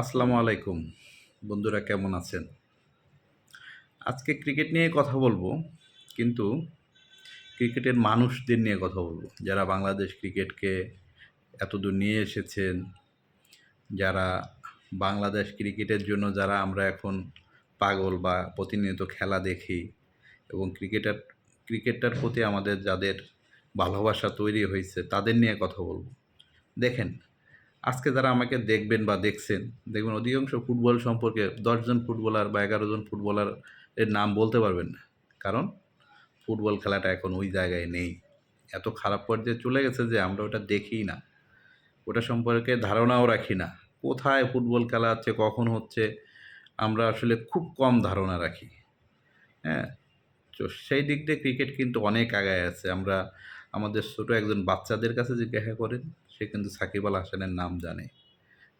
আসসালামু আলাইকুম। বন্ধুরা কেমন আছেন? আজকে ক্রিকেট নিয়ে কথা বলব, কিন্তু ক্রিকেটের মানুষদের নিয়ে কথা বলব। যারা বাংলাদেশ ক্রিকেটকে এতদূর নিয়ে এসেছেন, যারা বাংলাদেশ ক্রিকেটের জন্য যারা আমরা এখন পাগল বা প্রতিনিয়ত খেলা দেখি এবং ক্রিকেটার ক্রিকেটটার প্রতি আমাদের যাদের ভালোবাসা তৈরি হয়েছে, তাদের নিয়ে কথা বলব। দেখেন আজকে যারা আমাকে দেখবেন বা দেখছেন, দেখবেন অধিকাংশ ফুটবল সম্পর্কে দশজন ফুটবলার বা এগারো জন ফুটবলার এর নাম বলতে পারবেন না। কারণ ফুটবল খেলাটা এখন ওই জায়গায় নেই। এত খারাপ পর্যায়ে চলে গেছে যে আমরা ওটা দেখি না। ওটা সম্পর্কে ধারণাও রাখি না। কোথায় ফুটবল খেলা হচ্ছে, কখন হচ্ছে, আমরা আসলে খুব কম ধারণা রাখি। হ্যাঁ তো সেই দিক দিয়ে ক্রিকেট কিন্তু অনেক আগায় আছে। আমরা আমাদের ছোটো একজন বাচ্চাদের কাছে জিজ্ঞাসা করেন, সে কিন্তু সাকিব আল হাসানের নাম জানে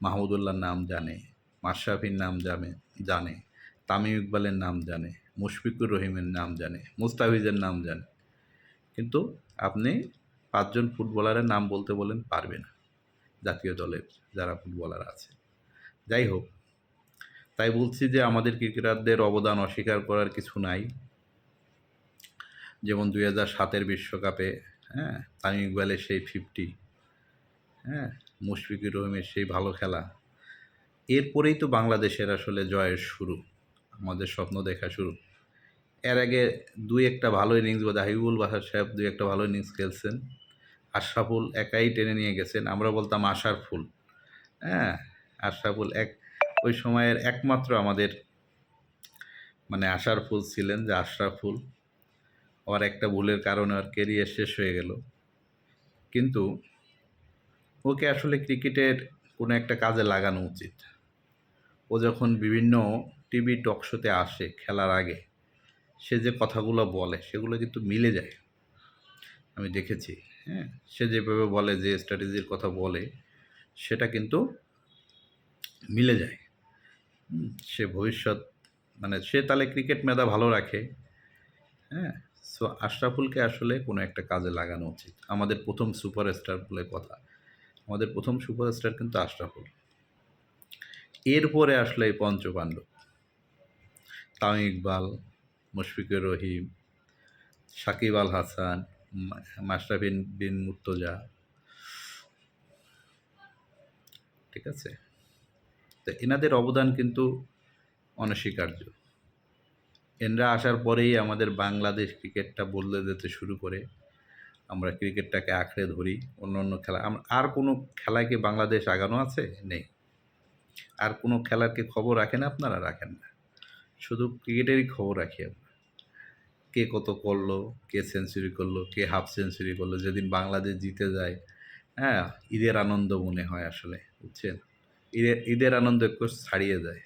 মাহমুদুল্লাহর নাম জানে, মাশরাফির নাম জানে জানে, তামিম ইকবালের নাম জানে, মুশফিকুর রহিমের নাম জানে, মুস্তাফিজের নাম জানে। কিন্তু আপনি পাঁচজন ফুটবলারের নাম বলতে বলেন পারবে না জাতীয় দলের যারা ফুটবলার আছে। যাই হোক, তাই বলছি যে আমাদের ক্রিকেটারদের অবদান অস্বীকার করার কিছু নাই। যেমন দুই হাজার সাতের বিশ্বকাপে হ্যাঁ? তামিম ইকবালের সেই ফিফটি হ্যাঁ? মুশফিকুর রহিমের সেই ভালো খেলা। এরপরেই তো বাংলাদেশের আসলে জয়ের শুরু, আমাদের স্বপ্ন দেখা শুরু। এর আগে দুই একটা ভালো ইনিংস বোধ হাবিবুল বাহার সাহেব দুই একটা ভালো ইনিংস খেলছেন। আশরাফুল একাই টেনে নিয়ে গেছেন। আমরা বলতাম আশার ফুল হ্যাঁ? আশরাফুল এক, ওই সময়ের একমাত্র আমাদের মানে আশার ফুল ছিলেন যে আশরাফুল ওর একটা ভুলের কারণে ওর কেরিয়ার শেষ হয়ে গেল। কিন্তু ওকে আসলে ক্রিকেটের কোনো একটা কাজে লাগানো উচিত। ও যখন বিভিন্ন টিভি টক শোতে আসে খেলার আগে, সে যে কথাগুলো বলে সেগুলো কিন্তু মিলে যায়। আমি দেখেছি হ্যাঁ সে যেভাবে বলে, যে স্ট্র্যাটেজির কথা বলে, সেটা কিন্তু মিলে যায়। সে ভবিষ্যৎ মানে সে তাহলে ক্রিকেট মেধা ভালো রাখে হ্যাঁ সো আশরাফুলকে আসলে কোনো একটা কাজে লাগানো উচিত। আমাদের প্রথম সুপারস্টার বলে কথা। আমাদের প্রথম সুপারস্টার কিন্তু আশরাফুল। এরপরে আসলে এই পঞ্চপাণ্ডব। তামিম ইকবাল, মুশফিকুর রহিম, সাকিব আল হাসান, মা- মাশরাফিন বিন মুর্তজা। ঠিক আছে? তো এনাদের অবদান কিন্তু অনস্বীকার্য। এনরা আসার পরেই আমাদের বাংলাদেশ ক্রিকেটটা বদলে যেতে শুরু করে। আমরা ক্রিকেটটাকে আঁকড়ে ধরি, অন্য অন্য খেলা। আর কোনো খেলায় কি বাংলাদেশ আগানো আছে? নেই। আর কোনো খেলার কি খবর রাখেন আপনারা? রাখেন না। শুধু ক্রিকেটেরই খবর রাখি আমরা। কে কত করল, কে সেঞ্চুরি করল, কে হাফ সেঞ্চুরি করল, যেদিন বাংলাদেশ জিতে যায়। হ্যাঁ ঈদের আনন্দ মনে হয় আসলে, বুঝছেন? ঈদের ঈদের আনন্দ একটু ছাড়িয়ে যায়।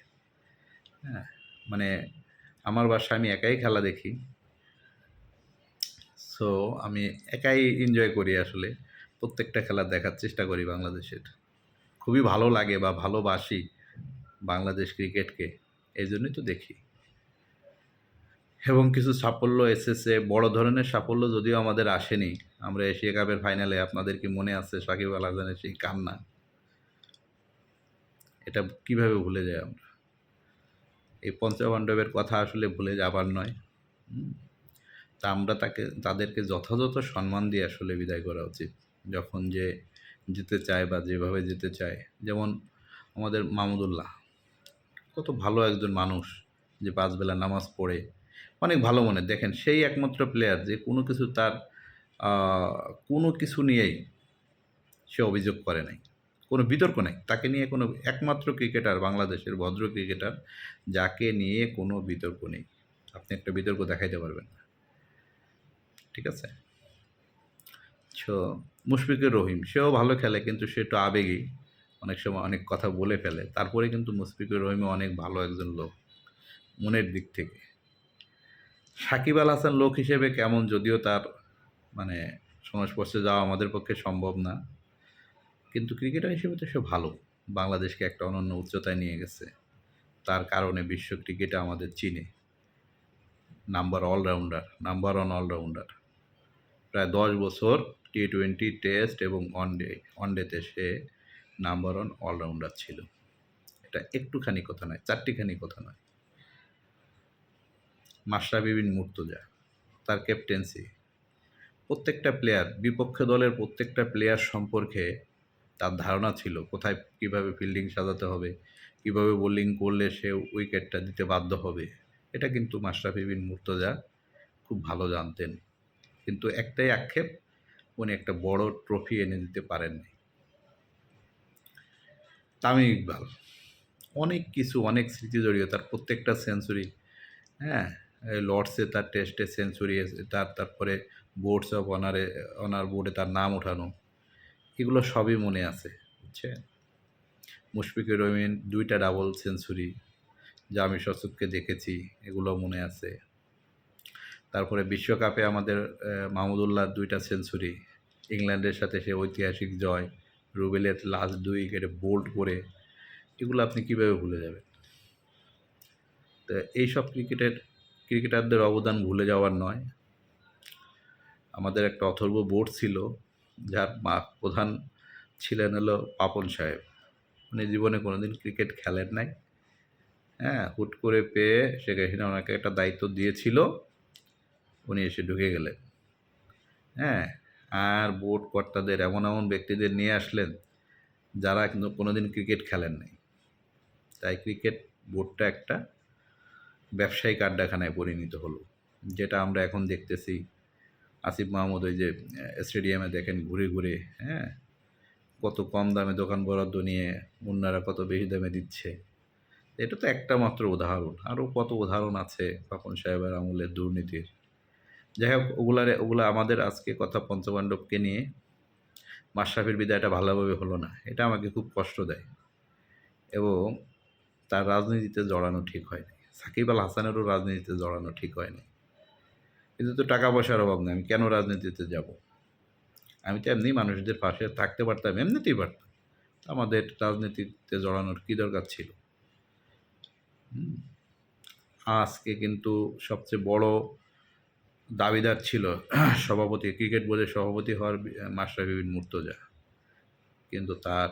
হ্যাঁ মানে আমার বাসায় আমি একাই খেলা দেখি। সো আমি একাই এনজয় করি আসলে। প্রত্যেকটা খেলা দেখার চেষ্টা করি বাংলাদেশের। খুবই ভালো লাগে বা ভালোবাসি বাংলাদেশ ক্রিকেটকে। এই জন্যই তো দেখি। এবং কিছু সাফল্য এসেছে, বড় ধরনের সাফল্য যদিও আমাদের আসেনি। আমরা এশিয়া কাপের ফাইনালে আপনাদের কি মনে আছে? সাকিব আল হাসানের সেই কান্না। এটা কীভাবে ভুলে যাই আমরা? এই পঞ্চপাণ্ডবের কথা আসলে ভুলে যাবার নয়। তা আমরা তাকে, তাদেরকে যথাযথ সম্মান দিয়ে আসলে বিদায় করা উচিত। যখন যে যেতে চায় বা যেভাবে যেতে চায়। যেমন আমাদের মামুদুল্লাহ কত ভালো একজন মানুষ যে পাঁচবেলা নামাজ পড়ে। অনেক ভালো মনে, দেখেন সেই একমাত্র প্লেয়ার যে কোনো কিছু তার কোনো কিছু নিয়েই সে অভিযোগ করে নাই। কোনো বিতর্ক নাই। তাকে নিয়ে কোনো একমাত্র ক্রিকেটার, বাংলাদেশের ভদ্র ক্রিকেটার, যাকে নিয়ে কোনো বিতর্ক নেই। আপনি একটা বিতর্ক দেখাইতে পারবেন না। ঠিক আছে? সো, মুশফিকুর রহিম, সেও ভালো খেলে কিন্তু সে একটু আবেগী। অনেক সময় অনেক কথা বলে ফেলে। তারপরে কিন্তু মুশফিকুর রহিমও অনেক ভালো একজন লোক মনের দিক থেকে। সাকিব আল হাসান লোক হিসেবে কেমন? যদিও তার মানে সংস্পর্শে যাওয়া আমাদের পক্ষে সম্ভব না। কিন্তু ক্রিকেটার হিসেবে তো সে ভালো। বাংলাদেশকে একটা অনন্য উচ্চতায় নিয়ে গেছে। তার কারণে বিশ্ব ক্রিকেটে আমাদের চিনে। Number allrounder number one allrounder প্রায় দশ বছর টি টোয়েন্টি টেস্ট এবং ওয়ানডে ওয়ানডেতে সে নাম্বার ওয়ান অলরাউন্ডার ছিল। এটা একটুখানি কথা নয়, চারটিখানি কথা নয়। মাশরাফি বিন মুর্তজা, তার ক্যাপ্টেন্সি প্রত্যেকটা প্লেয়ার বিপক্ষ দলের প্রত্যেকটা প্লেয়ার সম্পর্কে তার ধারণা ছিল কোথায় কীভাবে ফিল্ডিং সাজাতে হবে, কীভাবে বোলিং করলে সে উইকেটটা দিতে বাধ্য হবে। এটা কিন্তু মাশরাফি বিন মুর্তজা খুব ভালো জানতেন। কিন্তু একটাই আক্ষেপ, উনি একটা বড় ট্রফি এনে দিতে পারেননি। তামিম ইকবাল, অনেক কিছু, অনেক স্মৃতি জড়িয়ে তার প্রত্যেকটা সেঞ্চুরি হ্যাঁ? লর্ডসে তার টেস্টে সেঞ্চুরি তার, তারপরে বোর্ডস অফ অনারে অনার বোর্ডে তার নাম ওঠানো। এগুলো সবই মনে আছে বুঝছেন মুশফিকুর রহিম দুইটা ডাবল সেঞ্চুরি যা আমি সচককে দেখেছি, এগুলো মনে আছে। তারপরে বিশ্বকাপে আমাদের মাহমুদুল্লাহ দুইটা সেঞ্চুরি ইংল্যান্ডের সাথে সে ঐতিহাসিক জয়, রুবেলের লাস্ট দুই উইকেটে বোল্ড করে, এগুলো আপনি কীভাবে ভুলে যাবেন? তো এইসব ক্রিকেটের, ক্রিকেটারদের অবদান ভুলে যাওয়ার নয়। আমাদের একটা অথর্ব বোর্ড ছিল যার মা প্রধান ছিলেন হলো পাপন সাহেব। উনি জীবনে কোনোদিন ক্রিকেট খেলেন নাই। হ্যাঁ হুট করে পেয়ে সেখানে ওনাকে একটা দায়িত্ব দিয়েছিল। উনি এসে ঢুকে গেলেন। হ্যাঁ আর বোর্ড কর্তাদের, এমন এমন ব্যক্তিদের নিয়ে আসলেন যারা কিন্তু কোনোদিন ক্রিকেট খেলেন নাই। তাই ক্রিকেট বোর্ডটা একটা ব্যবসায়িক আড্ডাখানায় পরিণত হলো, যেটা আমরা এখন দেখতেছি। আসিফ মাহমুদ ওই যে স্টেডিয়ামে দেখেন ঘুরে ঘুরে হ্যাঁ? কত কম দামে দোকান বরাদ্দ নিয়ে মুন্নারা কত বেশি দামে দিচ্ছে। এটা তো একটা মাত্র উদাহরণ। আরও কত উদাহরণ আছে পাপন সাহেবের আমলের দুর্নীতির। যাই হোক, ওগুলারে, ওগুলো আমাদের আজকে কথা পঞ্চপাণ্ডবকে নিয়ে মাশরাফির বিদায়টা ভালোভাবে হলো না। এটা আমাকে খুব কষ্ট দেয়। এবং তার রাজনীতিতে জড়ানো ঠিক হয়নি। সাকিব আল হাসানেরও রাজনীতিতে জড়ানো ঠিক হয়নি। কিন্তু তো টাকা পয়সার অভাব নেই, আমি কেন রাজনীতিতে যাব? আমি তো এমনি মানুষদের পাশে থাকতে পারতাম, এমনিতেই পারতাম। আমাদের রাজনীতিতে জড়ানোর কী দরকার ছিল? আজকে কিন্তু সবচেয়ে বড় দাবিদার ছিল সভাপতি, ক্রিকেট বোর্ডের সভাপতি হওয়ার মাস্টার মাশরাফি বিন মুর্তজা। কিন্তু তার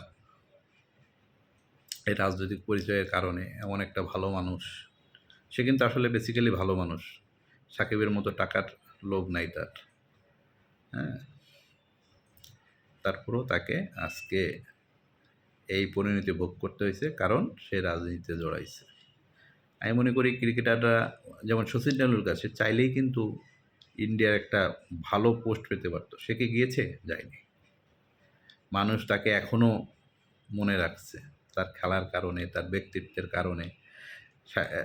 এই রাজনৈতিক পরিচয়ের কারণে এমন একটা ভালো মানুষ, সে কিন্তু আসলে বেসিক্যালি ভালো মানুষ। সাকিবের মতো টাকার লোভ নাই তার। হ্যাঁ। তারপরেও তাকে আজকে এই পরিণতি ভোগ করতে হয়েছে, কারণ সে রাজনীতিতে জড়াইছে। আমি মনে করি ক্রিকেটাররা, যেমন সচিন টেন্ডুলকার সে চাইলেই কিন্তু ইন্ডিয়ার একটা ভালো পোস্ট পেতে পারতো। সে কি গিয়েছে? যায়নি। মানুষ তাকে এখনও মনে রাখছে, তার খেলার কারণে, তার ব্যক্তিত্বের কারণে।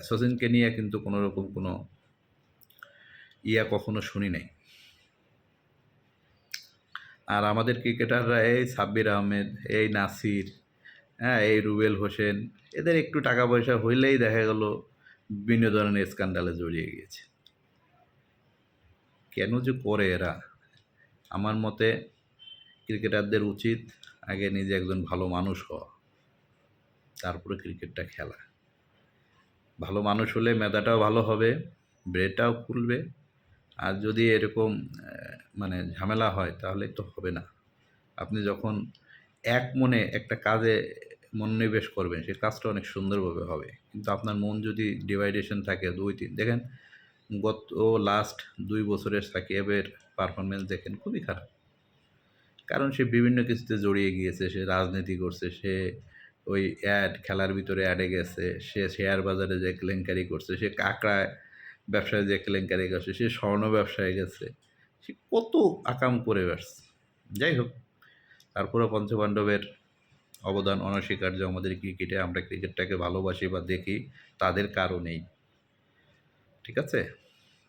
সচিনকে নিয়ে কিন্তু কোনো রকম কোনো কখনো শুনি নাই। আর আমাদের ক্রিকেটাররা এই সাব্বির আহমেদ, এই নাসির হ্যাঁ এই রুবেল হোসেন, এদের একটু টাকা পয়সা হইলেই দেখা গেল বিভিন্ন ধরনের স্ক্যান্ডালে জড়িয়ে গিয়েছে। কেন যে করে এরা? আমার মতে ক্রিকেটারদের উচিত আগে নিজে একজন ভালো মানুষ হওয়া, তারপরে ক্রিকেটটা খেলা। ভালো মানুষ হলে মেধাটাও ভালো হবে ব্রেনটাও খুলবে আর যদি এরকম মানে ঝামেলা হয় তাহলে তো হবে না। আপনি যখন এক মনে একটা কাজে মনোনিবেশ করবেন সেই কাজটা অনেক সুন্দরভাবে হবে। কিন্তু আপনার মন যদি ডিভাইডেশন থাকে দুই তিন, দেখেন গত লাস্ট দুই বছরের সাকিবের পারফরমেন্স দেখেন খুবই খারাপ। কারণ সে বিভিন্ন কিছুতে জড়িয়ে গিয়েছে, সে রাজনীতি করছে, সে ওই অ্যাড খেলার ভিতরে অ্যাডে গেছে, সে শেয়ার বাজারে যে কেলেঙ্কারি করছে, সে কাঁকড়ায় ব্যবসায় যে কেলেঙ্কারি গেছে সে স্বর্ণ ব্যবসায় গেছে। সে কত আকাম করে বেড়ছে যাই হোক, তারপরে পঞ্চপাণ্ডবের অবদান, অনস্বীকার্য আমাদের ক্রিকেটে, আমরা ক্রিকেটটাকে ভালোবাসি বা দেখি, তাদের কারণেই। ঠিক আছে?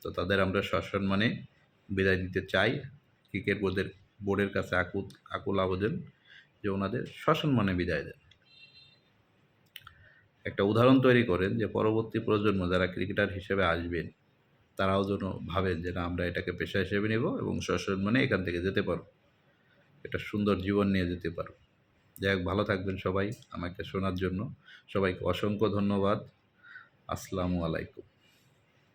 তো তাদের আমরা সসম্মানে বিদায় দিতে চাই। ক্রিকেট বোর্ডের বোর্ডের কাছে আকুল আকুল আবেদন যে ওনাদের সসম্মানে বিদায় দেন। একটা উদাহরণ তৈরি করেন যে পরবর্তী প্রজন্ম যারা ক্রিকেটার হিসেবে আসবেন, তারাও যেন ভাবেন যে না, আমরা এটাকে পেশা হিসেবে নেব এবং সসম্মানে এখান থেকে যেতে পারব। একটা সুন্দর জীবন নিয়ে যেতে পারব। যাই হোক, ভালো থাকবেন সবাই আমাকে শোনার জন্য। সবাইকে অসংখ্য ধন্যবাদ। আসসালামু আলাইকুম।